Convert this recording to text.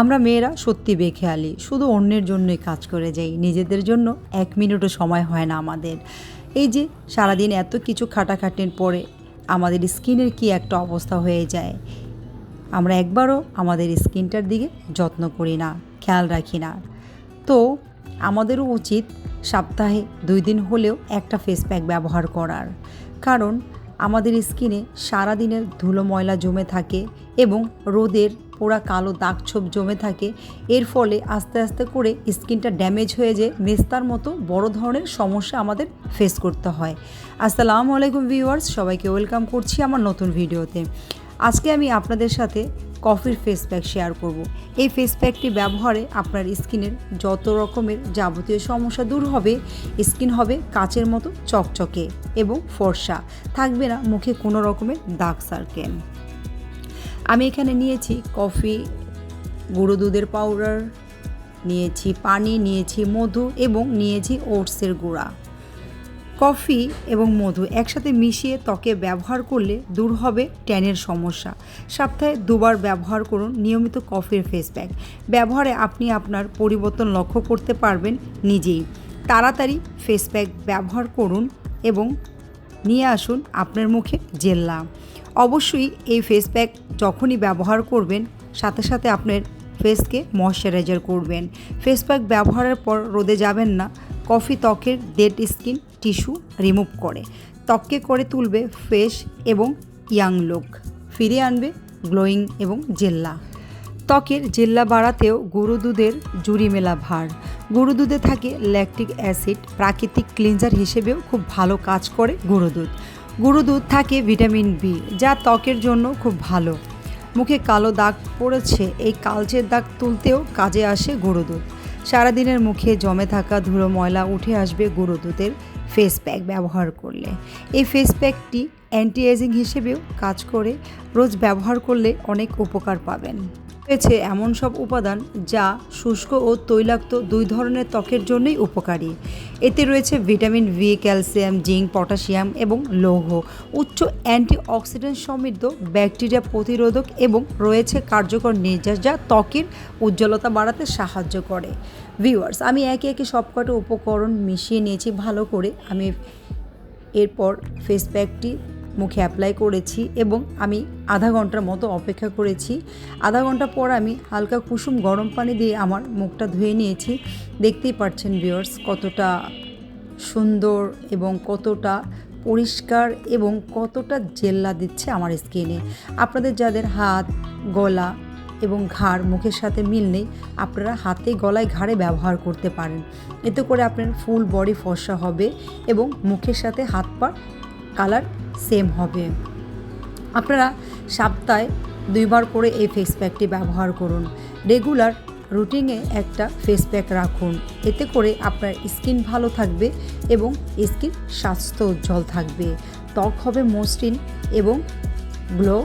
আমরা মেয়েরা সত্যি বেখেয়ালি, শুধু অন্যের জন্যই কাজ করে যাই, নিজেদের জন্য এক মিনিটও সময় হয় না আমাদের। এই যে সারাদিন এত কিছু খাটাখাটির পরে আমাদের স্কিনের কি একটা অবস্থা হয়ে যায়, আমরা একবারও আমাদের স্কিনটার দিকে যত্ন করি না, খেয়াল রাখি না। তো আমাদেরও উচিত সপ্তাহে দুই দিন হলেও একটা ফেস প্যাক ব্যবহার করার, কারণ আমাদের স্কিনে সারাদিনের ধুলো ময়লা জমে থাকে এবং রোদের পোড়া কালো দাগ ছোপ জমে থাকে। এর ফলে আস্তে আস্তে করে স্কিনটা ড্যামেজ হয়ে যায়। মেস্তার মতো বড় ধরনের সমস্যা আমাদের ফেস করতে হয়। আসসালামু আলাইকুম ভিউয়ার্স সবাইকে ওয়েলকাম করছি আমার নতুন ভিডিওতে আজকে আমি আপনাদের সাথে কফির ফেস প্যাক শেয়ার করব। এই ফেস প্যাকটি ব্যবহারে আপনার স্কিনের যত রকমের যাবতীয় সমস্যা দূর হবে, স্কিন হবে কাচের মতো চকচকে এবং ফর্সা, থাকবে না মুখে কোনো রকমের দাগ সার্কেল আমি এখানে নিয়েছি কফি, গুঁড়ো দুধের পাউডার নিয়েছি পানি, নিয়েছি মধু এবং নিয়েছি ওটসের গুঁড়া। কফি এবং মধু একসাথে মিশিয়ে ত্বকে ব্যবহার করলে দূর হবে ট্যানের সমস্যা। সপ্তাহে দুবার ব্যবহার করুন নিয়মিত কফির ফেস প্যাক ব্যবহারে আপনি আপনার পরিবর্তন লক্ষ্য করতে পারবেন নিজেই। তাড়াতাড়ি ফেস প্যাক ব্যবহার করুন এবং নিয়ে আসুন আপনার মুখে জেল্লা। অবশ্যই এই ফেস প্যাক যখনই ব্যবহার করবেন, সাথে সাথে আপনার ফেসকে ময়শ্চারাইজার করবেন। ফেস প্যাক ব্যবহারের পর রোদে যাবেন না কফি ত্বকের ডেড স্কিন টিস্যু রিমুভ করে। ত্বককে করে তুলবে ফ্রেশ এবং ইয়াং লুক। ফিরিয়ে আনবে গ্লোয়িং এবং জেল্লা। ত্বকের জেল্লা বাড়াতেও গরু দুধের জুড়ি মেলা ভার। গরু দুধে থাকে ল্যাকটিক অ্যাসিড প্রাকৃতিক ক্লিনজার হিসেবেও খুব ভালো কাজ করে গরু দুধ। গরু দুধ থাকে ভিটামিন বি যা ত্বকের জন্য খুব ভালো। মুখে কালো দাগ পড়েছে, এই কালচের দাগ তুলতেও কাজে আসে গরু দুধ। সারাদিনের মুখে জমে থাকা ধুলো ময়লা উঠে আসবে গরু দুধের ফেস প্যাক ব্যবহার করলে। এই ফেস প্যাকটি অ্যান্টি এজিং হিসেবেও কাজ করে। রোজ ব্যবহার করলে অনেক উপকার পাবেন। রয়েছে এমন সব উপাদান যা শুষ্ক ও তৈলাক্ত দুই ধরনের ত্বকের জন্যই উপকারী। এতে রয়েছে vitamin B calcium, zinc, potassium এবং লৌহ। উচ্চ অ্যান্টিঅক্সিডেন্ট সমৃদ্ধ ব্যাকটেরিয়া প্রতিরোধক এবং রয়েছে কার্যকর নির্যাস যা ত্বকের উজ্জ্বলতা বাড়াতে সাহায্য করে। ভিউয়ার্স, আমি একে একে সবকটা উপকরণ মিশিয়ে নিয়েছি ভালো করে। আমি এরপর ফেস প্যাকটি মুখে অ্যাপ্লাই করেছি এবং আমি আধা ঘণ্টার মতো অপেক্ষা করেছি। আধা ঘণ্টা পর আমি হালকা কুসুম গরম পানি দিয়ে আমার মুখটা ধুয়ে নিয়েছি। দেখতেই পাচ্ছেন ভিউয়ার্স কতটা সুন্দর এবং কতটা পরিষ্কার এবং কতটা জেল্লা দিচ্ছে আমার স্কিনে আপনাদের যাদের হাত, গলা এবং ঘাড় মুখের সাথে মিল নেই, আপনারা হাতে গলায় ঘাড়ে ব্যবহার করতে পারেন। এতে করে আপনার ফুল বডি ফর্সা হবে এবং মুখের সাথে হাত পা কালার সেম হবে। আপনারা সপ্তাহে দুইবার করে এই ফেস প্যাকটি ব্যবহার করুন। রেগুলার রুটিনে একটা ফেস প্যাক রাখুন। এতে করে আপনার স্কিন ভালো থাকবে এবং স্কিন স্বাস্থ্য উজ্জ্বল থাকবে। ত্বক হবে মসৃণ এবং গ্লো